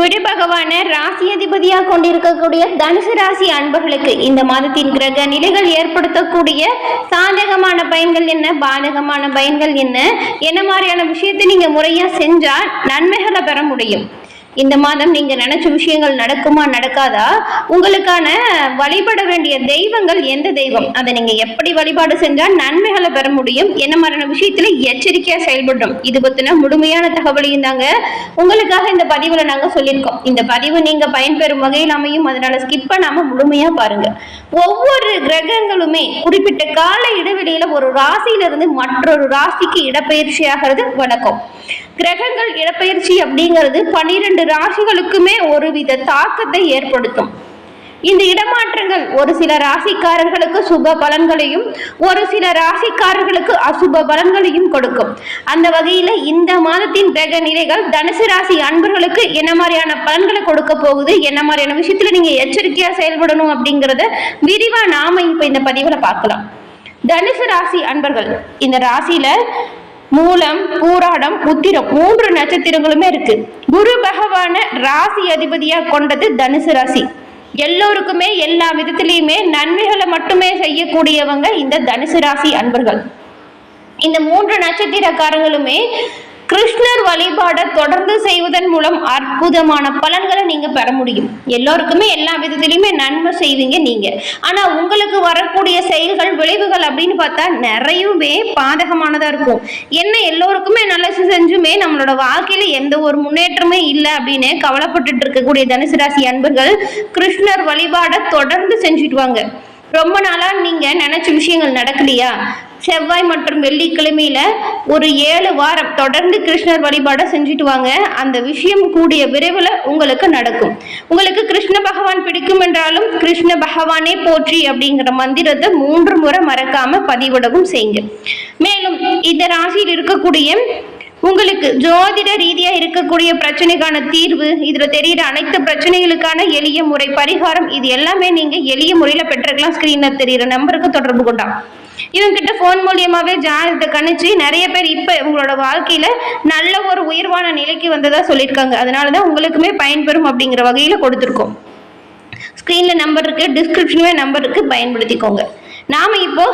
குரு பகவான ராசி அதிபதியாக கொண்டிருக்கக்கூடிய தனுசு ராசி அன்பர்களுக்கு இந்த மாதத்தின் கிரக நிலைகள் ஏற்படுத்தக்கூடிய சாதகமான பயன்கள் என்ன? பாதகமான பயன்கள் என்ன? என்ன மாதிரியான விஷயத்தை நீங்க முறையா செஞ்சா நன்மைகளை பெற முடியும். இந்த மாதம் நீங்க நினைச்ச விஷயங்கள் நடக்குமா நடக்காதா? உங்களுக்கான வழிபட வேண்டிய தெய்வங்கள் எந்த தெய்வம்? அதை நீங்க எப்படி வழிபாடு செஞ்சா நன்மைகளை பெற முடியும்? என்ன மாதிரியான விஷயத்துல எச்சரிக்கையா செயல்படுறோம் இது பத்தின முழுமையான தகவலையும் தாங்க உங்களுக்காக இந்த பதிவுல நாங்க சொல்லியிருக்கோம். இந்த பதிவு நீங்க பயன்பெறும் வகையில் அமையும். அதனால ஸ்கிப் பண்ணாம முழுமையா பாருங்க. ஒவ்வொரு கிரகங்களுமே குறிப்பிட்ட கால இடைவெளியில ஒரு ராசியிலிருந்து மற்றொரு ராசிக்கு இடப்பெயர்ச்சி ஆகிறது வழக்கம். கிரகங்கள் இடப்பெயர்ச்சி அப்படிங்கிறது பனிரெண்டு ராசிகளுக்குமே ஒருவித தாக்கத்தை ஏற்படுத்தும். இந்த இடமாற்றங்கள் ஒரு சில ராசிக்காரர்களுக்கு சுப பலன்களையும் ஒரு சில ராசிக்காரர்களுக்கு அசுப பலன்களையும் கொடுக்கும். அந்த வகையில இந்த மாதத்தின் கிரக நிலைகள் தனுசு ராசி அன்பர்களுக்கு என்ன மாதிரியான பலன்களை கொடுக்க போகுது என்ன மாதிரியான விஷயத்துல நீங்க எச்சரிக்கையா செயல்படணும் அப்படிங்கறத விரிவா நாம இப்ப இந்த பதிவுல பார்க்கலாம். தனுசு ராசி அன்பர்கள் இந்த ராசியில மூலம் பூராடம் உத்திரம் மூன்று நட்சத்திரங்களுமே இருக்கு. குரு பகவான ராசி அதிபதியா கொண்டது தனுசு ராசி. எல்லோருக்குமே எல்லா விதத்திலையுமே நன்மைகளை மட்டுமே செய்யக்கூடியவங்க இந்த தனுசு ராசி அன்பர்கள். இந்த மூன்று நட்சத்திரக்காரங்களுமே கிருஷ்ணர் வழிபாடை தொடர்ந்து செய்வதன் மூலம் அற்புதமான பலன்களை நீங்க பெற முடியும். எல்லோருக்குமே எல்லா விதத்திலையுமே நன்மை செய்வீங்க நீங்க. ஆனா உங்களுக்கு வரக்கூடிய செயல்கள் விளைவுகள் அப்படின்னு பார்த்தா நிறையவே பாதகமானதா இருக்கும். என்ன எல்லோருக்குமே நல்லது செஞ்சுமே நம்மளோட வாழ்க்கையில எந்த ஒரு முன்னேற்றமே இல்லை அப்படின்னு கவலைப்பட்டுட்டு இருக்கக்கூடிய தனுசு ராசி அன்பர்கள் கிருஷ்ணர் வழிபாடை தொடர்ந்து செஞ்சுட்டு வாங்க. ரொம்ப நாளாக நீங்கள் நினச்ச விஷயங்கள் நடக்கலையா? செவ்வாய் மற்றும் வெள்ளிக்கிழமையில ஒரு ஏழு வாரம் தொடர்ந்து கிருஷ்ணர் வழிபாடை செஞ்சுட்டு வாங்க. அந்த விஷயம் கூடிய விரைவில் உங்களுக்கு நடக்கும். உங்களுக்கு கிருஷ்ண பகவான் பிடிக்கும் என்றாலும் கிருஷ்ண பகவானே போற்றி அப்படிங்கிற மந்திரத்தை மூன்று முறை மறக்காம பதிவிடவும் செய்யுங்க. மேலும் இந்த ராசியில் இருக்கக்கூடிய உங்களுக்கு ஜோதிட ரீதியா இருக்கக்கூடிய பிரச்சனைக்கான தீர்வு இதுல தெரியிற அனைத்து பிரச்சனைகளுக்கான எளிய முறை பரிகாரம் இது எல்லாமே நீங்க எளிய முறையில பெற்றுக்கலாம். ஸ்கிரீன்ல தெரியிற நம்பருக்கு தொடர்பு கொண்டா. இவங்கிட்ட ஃபோன் மூலியமாவே ஜாதகத்தை கணிச்சு நிறைய பேர் இப்ப உங்களோட வாழ்க்கையில நல்ல ஒரு உயர்வான நிலைக்கு வந்ததா சொல்லியிருக்காங்க. அதனாலதான் உங்களுக்குமே பயன்பெறும் அப்படிங்கிற வகையில கொடுத்துருக்கோம். ஸ்க்ரீனில் நம்பர் இருக்கு டிஸ்கிரிப்ஷனுமே நம்பர் இருக்கு பயன்படுத்திக்கோங்க. நாம இப்போ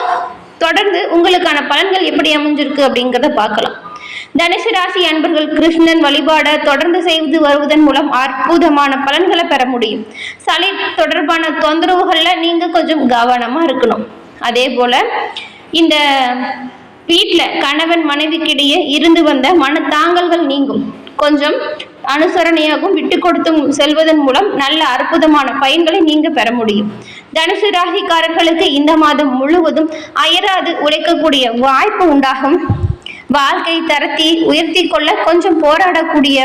தொடர்ந்து உங்களுக்கான பலன்கள் எப்படி அமைஞ்சிருக்கு அப்படிங்கிறத பார்க்கலாம். தனுசு ராசி அன்பர்கள் கிருஷ்ணன் வழிபாட தொடர்ந்து செய்து வருவதன் மூலம் அற்புதமான பலன்களை பெற முடியும். சளி தொடர்பான தொந்தரவுகள்ல நீங்க கொஞ்சம் கவனமா இருக்கணும். அதே போல இந்த வீட்டில் கணவன் மனைவிக்கிடையே இருந்து வந்த மனத்தாங்கல்கள் நீங்கும். கொஞ்சம் அனுசரணையாகவும் விட்டு கொடுத்தும் செல்வதன் மூலம் நல்ல அற்புதமான பயன்களை நீங்க பெற முடியும். தனுசு ராசிக்காரர்களுக்கு இந்த மாதம் முழுவதும் அயராது உழைக்கக்கூடிய வாய்ப்பு உண்டாகும். வாழ்க்கை தரத்தை உயர்த்தி கொள்ள கொஞ்சம் போராடக்கூடிய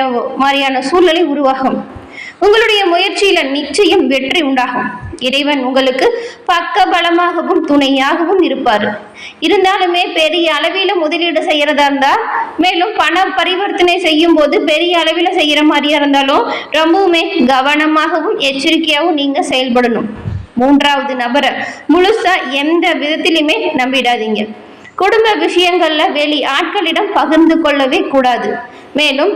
மாதிரியான சூழ்நிலை உருவாகும். உங்களுடைய முயற்சியில நிச்சயம் வெற்றி உண்டாகும். இறைவன் உங்களுக்கு பக்க பலமாகவும் துணையாகவும் இருப்பார். இருந்தாலுமே பெரிய அளவில் முதலீடு செய்யறதா இருந்தா மேலும் பண பரிவர்த்தனை செய்யும் போது பெரிய அளவில் செய்யற மாதிரியா இருந்தாலும் ரொம்பவுமே கவனமாகவும் எச்சரிக்கையாகவும் நீங்க செயல்படணும். மூன்றாவது நபரை முழுசா எந்த விதத்திலுமே நம்பிடாதீங்க. குடும்ப விஷயங்கள்ல வெளி ஆட்களிடம் பகிர்ந்து கொள்ளவே கூடாது. மேலும்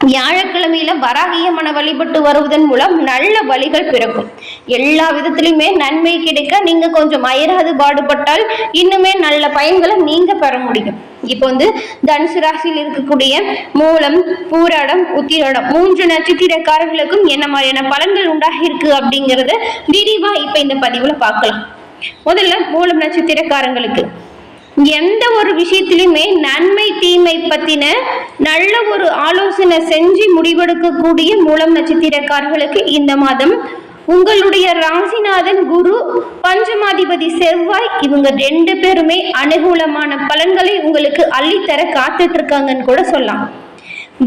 வியாழக்கிழமையில வராகியம்மனை வழிபட்டு வருவதன் மூலம் நல்ல வழிகள் பிறக்கும். எல்லா விதத்திலுமே நன்மை கிடைக்க நீங்க கொஞ்சம் அயராது பாடுபட்டால் இன்னுமே நல்ல பயன்களை நீங்க பெற முடியும். இப்போ வந்து தனுசு ராசியில் இருக்கக்கூடிய மூலம் பூராடம் உத்திரடம் மூன்று நட்சத்திரக்காரர்களுக்கும் என்ன மாதிரியான பலன்கள் உண்டாகி இருக்கு அப்படிங்கறத விரிவா இப்ப இந்த பதிவுல பார்க்கலாம். முதல்ல மூலம் நட்சத்திரக்காரங்களுக்கு. எந்த ஒரு விஷயத்திலுமே நன்மை தீமை பத்தின நல்ல ஒரு ஆலோசனை செஞ்சு முடிவெடுக்கக்கூடிய மூலம் நட்சத்திரக்காரர்களுக்கு இந்த மாதம் உங்களுடைய ராசிநாதன் குரு பஞ்சமாதிபதி செவ்வாய் இவங்க ரெண்டு பேருமே அனுகூலமான பலன்களை உங்களுக்கு அள்ளித்தர காத்துட்டு இருக்காங்கன்னு கூட சொல்லலாம்.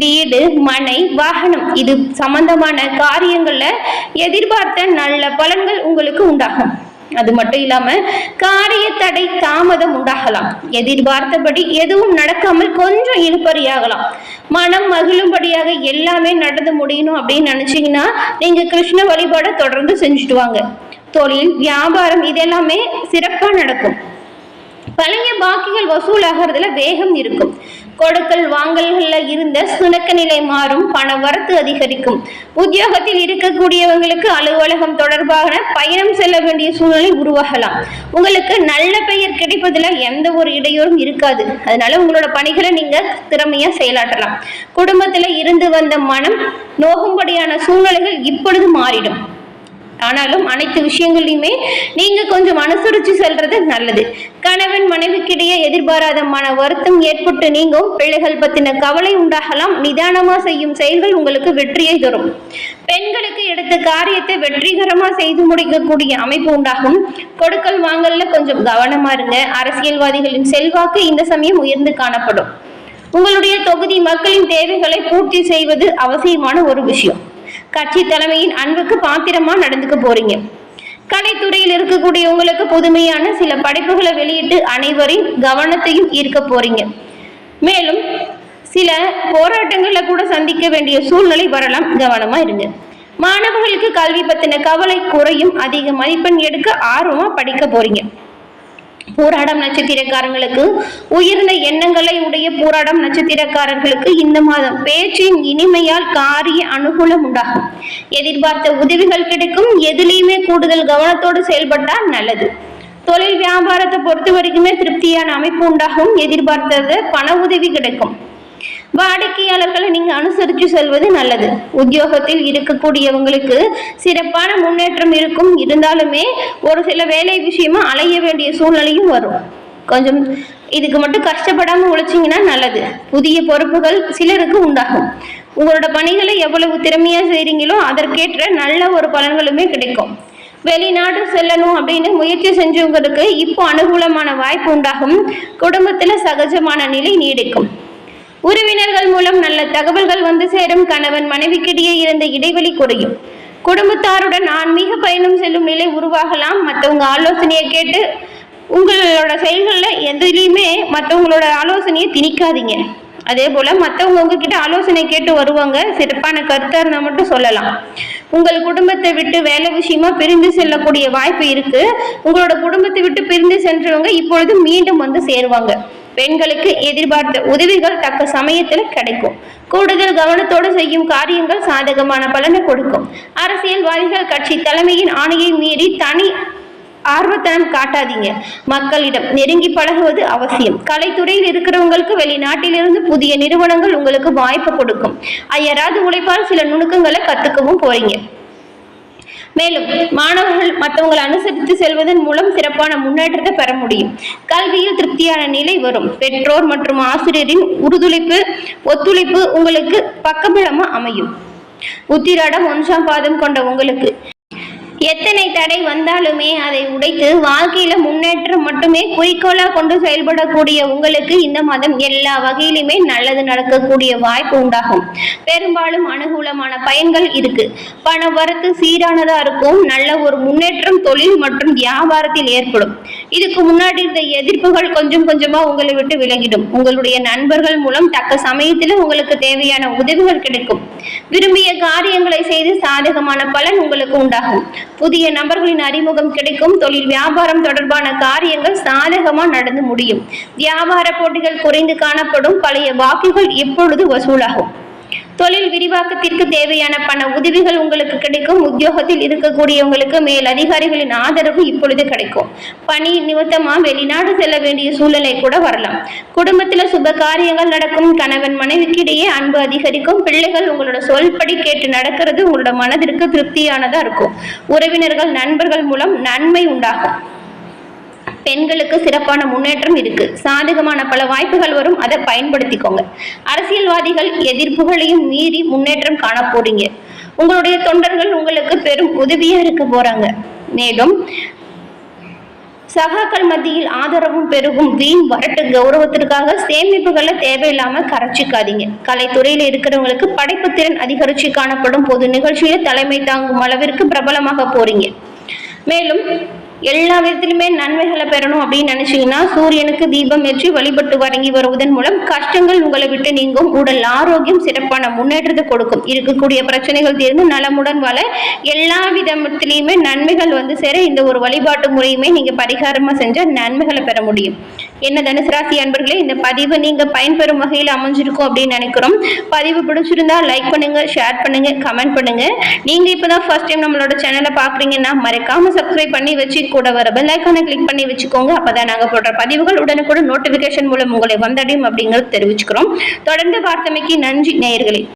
வீடு மனை வாகனம் இது சம்பந்தமான காரியங்களில் எதிர்பார்த்த நல்ல பலன்கள் உங்களுக்கு உண்டாகும். அது மட்டும் இல்லாம காரிய தடை தாமதம் உண்டாகலாம். எதிர்பார்த்தபடி எதுவும் நடக்காமல் கொஞ்சம் இழுபறியாகலாம் மனம் மகிழும்படியாக எல்லாமே நடந்து முடியணும் அப்படின்னு நினைச்சீங்கன்னா நீங்க கிருஷ்ண வழிபாட தொடர்ந்து செஞ்சுட்டு வாங்க. தொழில் வியாபாரம் இதெல்லாமே சிறப்பா நடக்கும். பழைய பாக்கிகள் வசூலாகிறதுல வேகம் இருக்கும். கொடுக்கல் வாங்கல்களில் இருந்த சுணக்க நிலை மாறும் பண வரத்து அதிகரிக்கும். உத்தியோகத்தில் இருக்கக்கூடியவங்களுக்கு அலுவலகம் தொடர்பாக பயணம் செல்ல வேண்டிய சூழ்நிலை உருவாகலாம். உங்களுக்கு நல்ல பெயர் கிடைப்பதில் எந்த ஒரு இடையூறும் இருக்காது. அதனால உங்களோட பணிகளை நீங்க திறமையா செயலாற்றலாம். குடும்பத்துல இருந்து வந்த மனம் நோகும்படியான சூழ்நிலைகள் இப்பொழுது மாறிடும். ஆனாலும் அனைத்து விஷயங்களையுமே நீங்க கொஞ்சம் மனசுரிச்சு செல்றது நல்லது. கணவன் மனைவிக்கிடையே எதிர்பாராத மன வருத்தம் ஏற்பட்டு நீங்கும். பிள்ளைகள் பத்தின கவலை உண்டாகலாம். நிதானமா செய்யும் செயல்கள் உங்களுக்கு வெற்றியை தரும். பெண்களுக்கு எடுத்த காரியத்தை வெற்றிகரமா செய்து முடிக்கக்கூடிய அமைப்பு உண்டாகும். கொடுக்கல் வாங்கல்ல கொஞ்சம் கவனமா இருங்க. அரசியல்வாதிகளின் செல்வாக்கு இந்த சமயம் உயர்ந்து காணப்படும். உங்களுடைய தொகுதி மக்களின் தேவைகளை பூர்த்தி செய்வது அவசியமான ஒரு விஷயம். கட்சி தலைமையின் அன்புக்கு பாத்திரமா நடந்துக்க போறீங்க. கலைத்துறையில் இருக்கக்கூடிய உங்களுக்கு புதுமையான சில படைப்புகளை வெளியிட்டு அனைவரின் கவனத்தையும் ஈர்க்க போறீங்க. மேலும் சில போராட்டங்களை கூட சந்திக்க வேண்டிய சூழ்நிலை வரலாம். கவனமா இருங்க. மாணவர்களுக்கு கல்வி பத்தின கவலை குறையும் அதிக மதிப்பெண் எடுக்க ஆர்வமா படிக்க போறீங்க. போராடம் நட்சத்திரக்காரங்களுக்கு உயர்ந்த எண்ணங்களை உடைய போராடம் நட்சத்திரக்காரர்களுக்கு இந்த மாதம் பேச்சின் இனிமையால் காரிய அனுகூலம் உண்டாகும். எதிர்பார்த்த உதவிகள் கிடைக்கும் எதுலேயுமே கூடுதல் கவனத்தோடு செயல்பட்டால் நல்லது. தொழில் வியாபாரத்தை பொறுத்த வரைக்குமே திருப்தியான அமைப்பு உண்டாகும் எதிர்பார்த்தது பண உதவி கிடைக்கும். வாடிக்கையாளர்களை நீங்க அனுசரித்து செல்வது நல்லது. உத்தியோகத்தில் இருக்கக்கூடியவங்களுக்கு சிறப்பான முன்னேற்றம் இருக்கும். இருந்தாலுமே ஒரு சில வேலை விஷயமா அலைய வேண்டிய சூழ்நிலையும் வரும். கொஞ்சம் இதுக்கு மட்டும் கஷ்டப்படாமல் உழைச்சிங்கன்னா நல்லது. புதிய பொறுப்புகள் சிலருக்கு உண்டாகும். உங்களோட பணிகளை எவ்வளவு திறமையாக செய்கிறீங்களோ அதற்கேற்ற நல்ல ஒரு பலன்களுமே கிடைக்கும். வெளிநாடு செல்லணும் அப்படின்னு முயற்சி செஞ்சவங்களுக்கு இப்போ அனுகூலமான வாய்ப்பு உண்டாகும். குடும்பத்தில் சகஜமான நிலை நீடிக்கும். உறவினர்கள் மூலம் நல்ல தகவல்கள் வந்து சேரும். கணவன் மனைவிக்கிடையே இருந்த இடைவெளி குறையும். குடும்பத்தாருடன் ஆன்மீக பயணம் செல்லும் நிலை உருவாகலாம். மற்றவங்க ஆலோசனையை கேட்டு உங்களோட செயல்களில் எதுலேயுமே மற்றவங்களோட ஆலோசனையை திணிக்காதீங்க. அதே போல் மற்றவங்க உங்ககிட்ட ஆலோசனை கேட்டு வருவாங்க. சிறப்பான கருத்தாக இருந்தால் மட்டும் சொல்லலாம். உங்கள் குடும்பத்தை விட்டு வேலை விஷயமா பிரிந்து செல்லக்கூடிய வாய்ப்பு இருக்குது உங்களோட குடும்பத்தை விட்டு பிரிந்து சென்றவங்க இப்பொழுது மீண்டும் வந்து சேருவாங்க. பெண்களுக்கு எதிர்பார்த்த உதவிகள் தக்க சமயத்தில் கிடைக்கும். கூடுதல் கவனத்தோடு செய்யும் காரியங்கள் சாதகமான பலனை கொடுக்கும். அரசியல்வாதிகள் கட்சி தலைமையின் ஆணையை மீறி தனி ஆர்வத்தனம் காட்டாதீங்க. மக்களிடம் நெருங்கி பழகுவது அவசியம். கலைத்துறையில் இருக்கிறவங்களுக்கு வெளிநாட்டிலிருந்து புதிய நிறுவனங்கள் உங்களுக்கு வாய்ப்பு கொடுக்கும். ஐயராது உழைப்பால் சில நுணுக்கங்களை கத்துக்கவும் போறீங்க. மேலும் மாணவர்கள் மற்றவங்களை அனுசரித்து செல்வதன் மூலம் சிறப்பான முன்னேற்றத்தை பெற முடியும். கல்வியில் திருப்தியான நிலை வரும். பெற்றோர் மற்றும் ஆசிரியரின் உறுதுழைப்பு ஒத்துழைப்பு உங்களுக்கு பக்கபலமா அமையும். உத்திராடம் ஒன்றாம் பாதம் கொண்ட உங்களுக்கு எத்தனை தடை வந்தாலுமே அதை உடைத்து வாழ்க்கையில முன்னேற்றம் மட்டுமே குறிக்கோளா கொண்டு செயல்படக்கூடிய உங்களுக்கு இந்த மாதம் எல்லா வகையிலுமே நல்லது நடக்கக்கூடிய வாய்ப்பு உண்டாகும். பெரும்பாலும் அனுகூலமான பயன்கள் இருக்கு. பண வரத்து சீரானதா இருக்கும். நல்ல ஒரு முன்னேற்றம் தொழில் மற்றும் வியாபாரத்தில் ஏற்படும். இதுக்கு முன்னாடி இருந்த எதிர்ப்புகள் கொஞ்சம் கொஞ்சமா உங்களை விட்டு விலகிடும். உங்களுடைய நண்பர்கள் மூலம் தக்க சமயத்தில் உங்களுக்கு தேவையான உதவிகள் கிடைக்கும். விரும்பிய காரியங்களை செய்து சாதகமான பலன் உங்களுக்கு உண்டாகும். புதிய நபர்களின் அறிமுகம் கிடைக்கும். தொழில் வியாபாரம் தொடர்பான காரியங்கள் சாதகமா நடந்து முடியும். வியாபார போட்டிகள் குறைந்து காணப்படும். பழைய வாக்குகள் எப்பொழுது வசூலாகும்? தொழில் விரிவாக்கத்திற்கு தேவையான பண உதவிகள் உங்களுக்கு கிடைக்கும். உத்தியோகத்தில் இருக்கக்கூடியவங்களுக்கு மேல் அதிகாரிகளின் ஆதரவு இப்பொழுது கிடைக்கும். பணி நிமித்தமா வெளிநாடு செல்ல வேண்டிய சூழ்நிலை கூட வரலாம். குடும்பத்துல சுப காரியங்கள் நடக்கும். கணவன் மனைவிக்கிடையே அன்பு அதிகரிக்கும். பிள்ளைகள் உங்களோட சொல்படி கேட்டு நடக்கிறது உங்களோட மனதிற்கு திருப்தியானதா இருக்கும். உறவினர்கள் நண்பர்கள் மூலம் நன்மை உண்டாகும். பெண்களுக்கு சிறப்பான முன்னேற்றம் இருக்கு. சாதகமான பல வாய்ப்புகள் வரும். அதை பயன்படுத்திக்கோங்க. அரசியல்வாதிகள் எதிர்ப்புகளையும் மீறி முன்னேற்றம் காண போறீங்க. உங்களுடைய தொண்டர்கள் உங்களுக்கு பெரும் உதவியா இருக்க போறாங்க. மேலும் சகாக்கள் மத்தியில் ஆதரவும் பெருகும். வீண் வரட்டு கௌரவத்திற்காக சேமிப்புகளை தேவையில்லாம கரைச்சிக்காதீங்க. கலைத்துறையில் இருக்கிறவங்களுக்கு படைப்பு திறன் அதிகரிச்சு காணப்படும். பொது நிகழ்ச்சியில தலைமை தாங்கும் அளவிற்கு பிரபலமாக போறீங்க. மேலும் எல்லா விதத்திலுமே நன்மைகளை பெறணும் அப்படின்னு நினைச்சீங்கன்னா சூரியனுக்கு தீபம் ஏற்றி வழிபட்டு வணங்கி வருவதன் மூலம் கஷ்டங்கள் உங்களை விட்டு நீங்கும். உடல் ஆரோக்கியம் சிறப்பான முன்னேற்றத்தை கொடுக்கும். இருக்கக்கூடிய பிரச்சனைகள் தீர்ந்து நலமுடன் வாழ எல்லா விதத்திலையுமே நன்மைகள் வந்து சேர இந்த ஒரு வழிபாட்டு முறையுமே நீங்க பரிகாரமா செஞ்சா நன்மைகளை பெற முடியும். என்ன தனுசராசி அன்பர்களே இந்த பதிவு நீங்க பயன்பெறும் வகையில் அமைஞ்சிருக்கும் அப்படின்னு நினைக்கிறோம். பதிவு பிடிச்சிருந்தா லைக் பண்ணுங்க ஷேர் பண்ணுங்க கமெண்ட் பண்ணுங்க. நீங்க இப்பதான் ஃபர்ஸ்ட் டைம் நம்மளோட சேனலை பாக்குறீங்கன்னா மறக்காம சப்ஸ்கிரைப் பண்ணி வச்சு கூட வர பெல் ஐக்கானை கிளிக் பண்ணி வச்சுக்கோங்க. அப்பதான் நாங்க போடுற பதிவுகள் உடனுக்குடன் நோட்டிபிகேஷன் மூலம் உங்களை வந்தடையும் அப்படிங்கிறது தெரிவிச்சுக்கிறோம். தொடர்ந்து பார்த்தமைக்கு நன்றி நேயர்களே.